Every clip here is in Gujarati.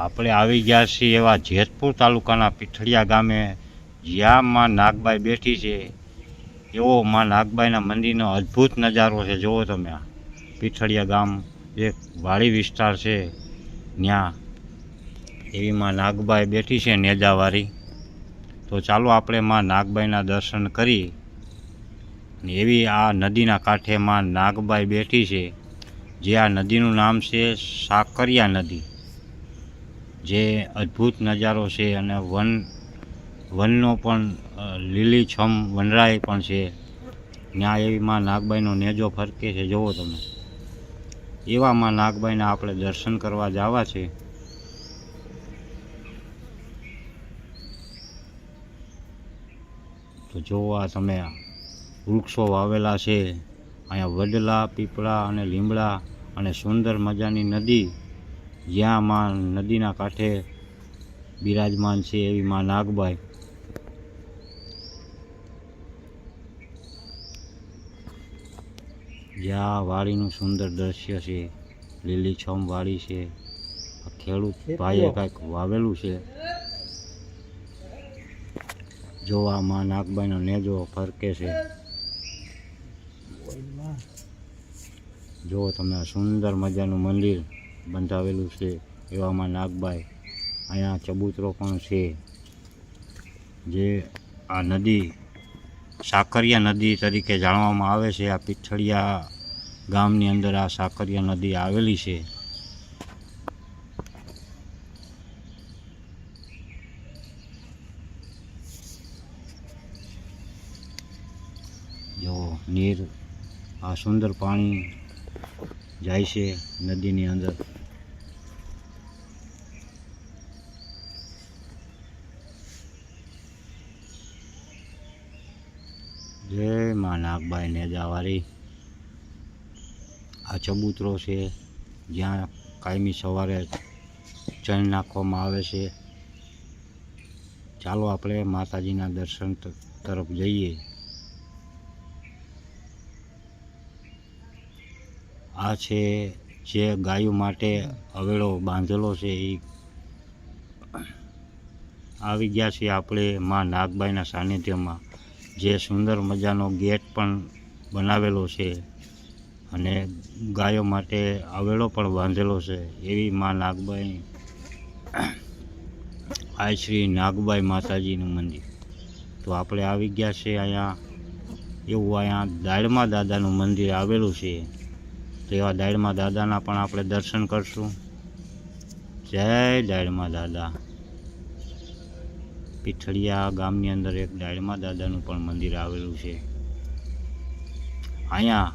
આપણે આવી ગયા છીએ એવા જેતપુર તાલુકાના પીઠળિયા ગામે, જ્યાં માં નાગબાઈ બેઠી છે. એવો માં નાગબાઈના મંદિરનો અદ્ભુત નજારો છે. જુઓ તમે આ પીઠળિયા ગામ, એક વાડી વિસ્તાર છે. ત્યાં એવી માં નાગબાઈ બેઠી છે નેજાવાળી તો ચાલો આપણે માં નાગબાઈના દર્શન કરી ને એવી આ નદીના કાંઠે માં નાગબાઈ બેઠી છે. જે આ નદીનું નામ છે સાકરિયા નદી. જે અદ્ભુત નજારો છે અને વન, વનનો પણ લીલીછમ વનરાય પણ છે. ત્યાં એવી માં નાગબાઈનો નેજો ફરકે છે. જુઓ તમે. એવા માં નાગબાઈના આપણે દર્શન કરવા જવા છે. તો આ તમે વૃક્ષો વાવેલા છે. અહીંયા વડલા, પીપળા અને લીમડા અને સુંદર મજાની નદી જ્યાં માં નદીના કાંઠે બિરાજમાન છે એવી માં નાગબાઈ. જ્યાં વાડીનું સુંદર દ્રશ્ય છે લીલીછમ વાડી છે ખેડૂત ભાઈએ કાંઈક વાવેલું છે. જોવા માં નાગબાઈનો નેજો ફરકે છે. જો તમે આ સુંદર મજાનું મંદિર બંધાવેલું છે એવામાં નાગબાઈ, અહીંયા ચબૂતરો પણ છે. જે આ નદી, સાકરિયા નદી તરીકે જાણવામાં આવે છે. આ પીઠળિયા ગામની અંદર આ સાકરિયા નદી આવેલી છે. જો નીર, આ સુંદર પાણી જાય છે નદીની અંદર. જય માં નાગભાઈ નેજાવાળી આ ચબૂતરો છે, જ્યાં કાયમી સવારે ચણ નાખવામાં આવે છે. ચાલો આપણે માતાજીના દર્શન તરફ જઈએ. આ છે જે ગાયો માટે અવેડો બાંધેલો છે એ આવી ગયા છીએ આપણે માં નાગબાઈના સાનિધ્યમાં. જે સુંદર મજાનો ગેટ પણ બનાવેલો છે અને ગાયો માટે અવેડો પણ બાંધેલો છે એવી માં નાગબાઈ આ શ્રી નાગબાઈ માતાજીનું મંદિર. તો આપણે આવી ગયા છે અહીંયા. એવું અહીંયા દાડમા દાદાનું મંદિર આવેલું છે. તો એવા દાયડમાં દાદાના પણ આપણે દર્શન કરશું. જય દાયડમાં દાદા. પીઠળિયા ગામની અંદર એક દાયડમાં દાદાનું પણ મંદિર આવેલું છે. અહીંયા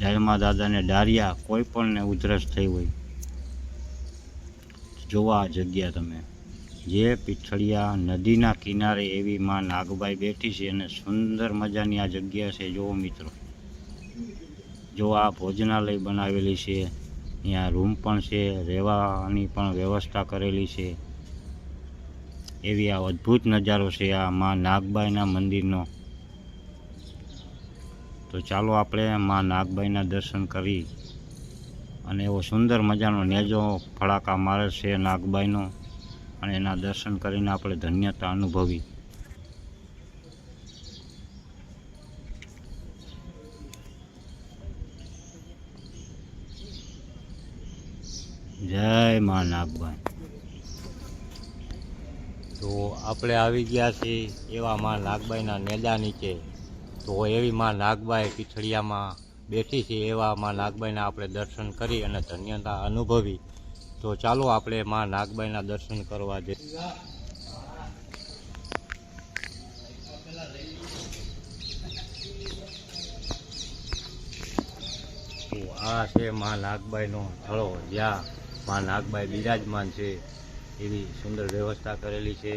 દાયડમાં દાદાને ડારિયા કોઈ પણને ઉધરસ થઈ હોય. જોવા જગ્યા તમે. જે પીઠળિયા નદીના કિનારે એવી માં નાગબાઈ બેઠી છે અને સુંદર મજાની આ જગ્યા છે. જુઓ મિત્રો. જો આ ભોજનાલય બનાવેલી છે અહીંયા રૂમ પણ છે, રહેવાની પણ વ્યવસ્થા કરેલી છે. એવી આ અદ્ભુત નજારો છે આ માં નાગબાઈના મંદિરનો. તો ચાલો આપણે માં નાગબાઈના દર્શન કરી. અને એવો સુંદર મજાનો નેજો ફળાકા મારે છે નાગબાઈનો. અને એના દર્શન કરીને આપણે ધન્યતા અનુભવી. જય મા નાગબાઈ. તો આપણે આવી ગયા છીએ એવા માં નાગબાઈના નેદા નીચે. તો એવી માં નાગબાઈ પીઠળિયામાં બેઠી છે એવા માં નાગબાઈના આપણે દર્શન કરી અને ધન્યતા અનુભવી. તો ચાલો આપણે માં નાગબાઈના દર્શન કરવા જઈએ આ છે માં નાગબાઈનો સ્થળો જ્યાં માં નાગભાઈ બિરાજમાન છે, એવી સુંદર વ્યવસ્થા કરેલી છે.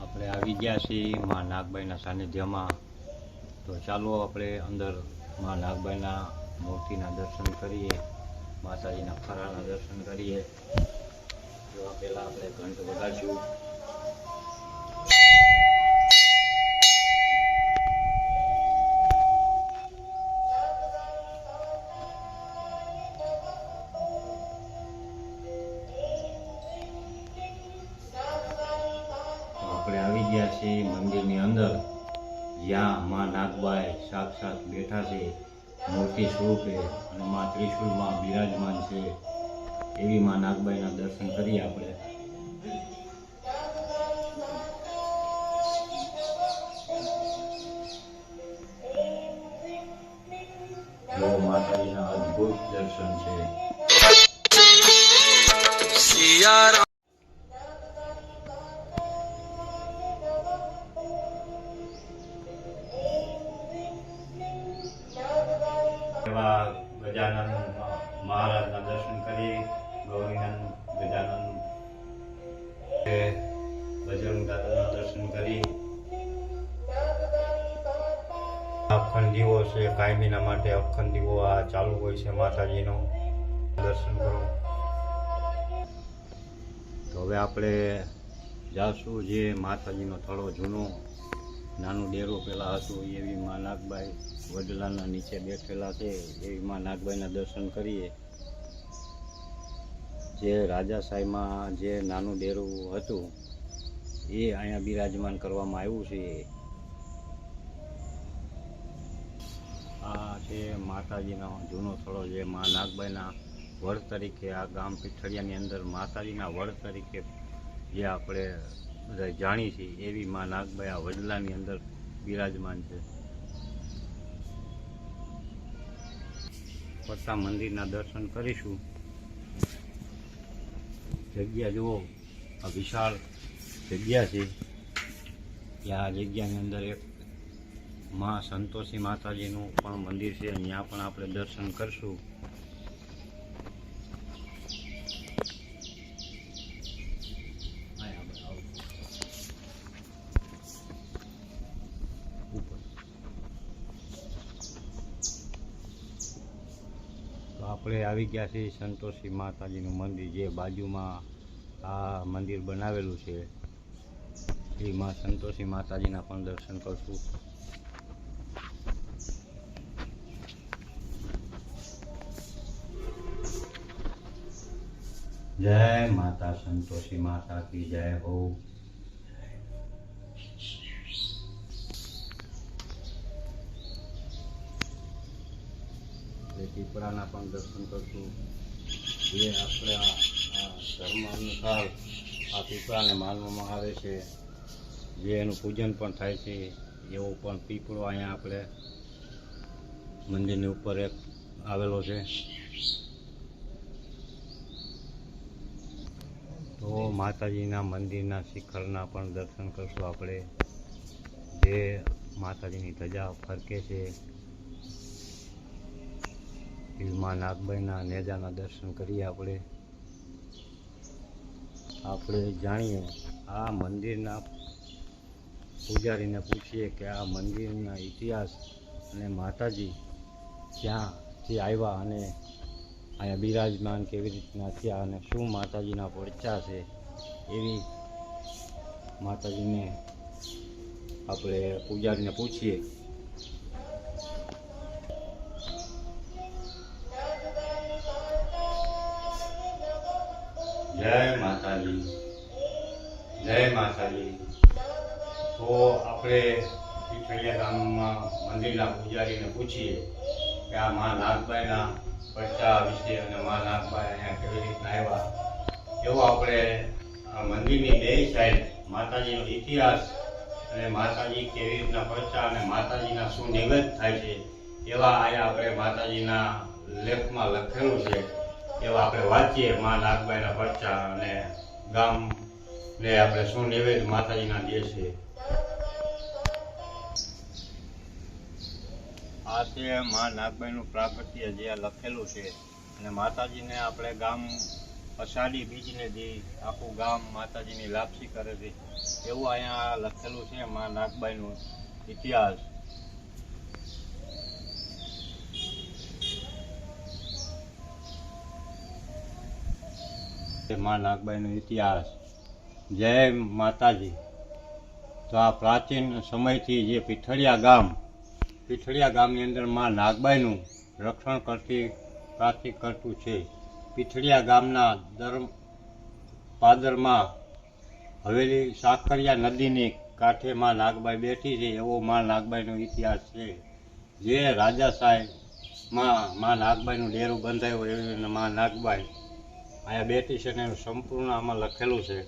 આપણે આવી ગયા છીએ માં નાગભાઈના સાનિધ્યમાં. તો ચાલો આપણે અંદરમાં નાગભાઈના મૂર્તિના દર્શન કરીએ, માતાજીના ફરાના દર્શન કરીએ. જો પહેલાં આપણે ઘંટ વગાડશું. સાક્ષાત બેઠા છે. મૂર્તિ સ્વરૂપે અને માં ત્રિશુલમાં બિરાજમાન છે. એવી માં નાગબાઈના દર્શન કરીએ આપણે. માતાજીના અદ્ભુત દર્શન છે. બજરંગ દાદાના દર્શન કરી અખંડ દીવો છે, કાયમીના માટે અખંડ દીવો આ ચાલુ હોય છે માતાજીનો. દર્શન કરો. તો હવે આપણે જાશું જે માતાજીનો થળો જૂનો. નાનું ડેરો પેલા હતું, એવી માં નાગબાઈ વડલાના નીચે બેઠેલા છે, એવી માં નાગબાઈના દર્શન કરીએ. જે રાજા સાહેબમાં જે નાનું ડેરું હતું એ અહીંયા બિરાજમાન કરવામાં આવ્યું છે. આ છે માતાજીનો જૂનો સ્થળો જે મા નાગબાઈના વડ તરીકે, આ ગામ પીઠળિયાની અંદર માતાજીના વડ તરીકે જે આપણે બધા જાણી છીએ, એવી મા નાગબાઈ આ વડલાની અંદર બિરાજમાન છે. પત્તા મંદિરના દર્શન કરીશું. જગ્યા જુઓ, આ વિશાળ જગ્યા છે. ત્યાં આ જગ્યાની અંદર એક માં સંતોષી માતાજીનું પણ મંદિર છે ત્યાં પણ આપણે દર્શન કરશું. આપણે આવી ગયા છીએ સંતોષી માતાજીનું મંદિર, જે બાજુમાં આ મંદિર બનાવેલું છે. એ માં સંતોષી માતાજીના પણ દર્શન કરશું. જય માતા સંતોષી માતા કી જય હો. પીપળાના પણ દર્શન કરશું. જે આપણે આ ધર્મ અનુસાર આ પીપળાને માનવામાં આવે છે. જે એનું પૂજન પણ થાય છે, એવો પણ પીપળો અહીંયા આપણે મંદિરની ઉપર એક આવેલો છે. તો માતાજીના મંદિરના શિખરના પણ દર્શન કરશું આપણે. જે માતાજીની ધજા ફરકે છે. માં નાગભાઈના નેજાના દર્શન કરીએ આપણે. આપણે જાણીએ આ મંદિરના પૂજારીને પૂછીએ કે આ મંદિરના ઇતિહાસ અને માતાજી ક્યાંથી આવ્યા અને અહીંયા બિરાજમાન કેવી રીતના થયા અને શું માતાજીના પડચા છે, એવી માતાજીને આપણે પૂજારીને પૂછીએ. જય માતાજી જય માતાજી. તો આપણે પીઠળિયા ગામમાં મંદિરના પૂજારીને પૂછીએ કે આ મા નાગભાઈના પડચા વિશે અને મા નાગભાઈ અહીંયા કેવી રીતના આવ્યા? એવો આપણે મંદિરની બે સાઈડ માતાજીનો ઇતિહાસ અને માતાજી કેવી રીતના પડચા અને માતાજીના શું નિવેદ થાય છે, એવા અહીંયા આપણે માતાજીના લેખમાં લખેલું છે. એવા આપણે વાંચીએ મા નાગબાઈના પડચા અને ગામને આપણે શું નિવેદ માતાજીના દે છે. આ છે મા નાગભાઈનું પ્રાગટ્ય જે લખેલું છે. અને માતાજીને આપણે ગામ અષાઢી બીજને જે આખું ગામ માતાજીની લાપસી કરે છે. એવું અહીંયા લખેલું છે મા નાગબાઈનો ઇતિહાસ. મા નાગબાઈનો ઇતિહાસ. જય માતાજી. તો આ પ્રાચીન સમયથી જે પીઠળિયા ગામ, પીઠળિયા ગામની અંદરમાં નાગબાઈનું રક્ષણ કરતી પ્રાર્થિક કરતું છે. પીઠળિયા ગામના ધર્મ, પાદરમાં હવેલી સાકરિયા નદીની કાંઠે માં નાગબાઈ બેઠી છે, એવો માં નાગબાઈનો ઇતિહાસ છે. જે રાજા સાહેબમાં નાગબાઈનું ડેરું બંધાયું એવી માં નાગબાઈ અહીંયા બેઠી છે ને એનું સંપૂર્ણ આમાં લખેલું છે.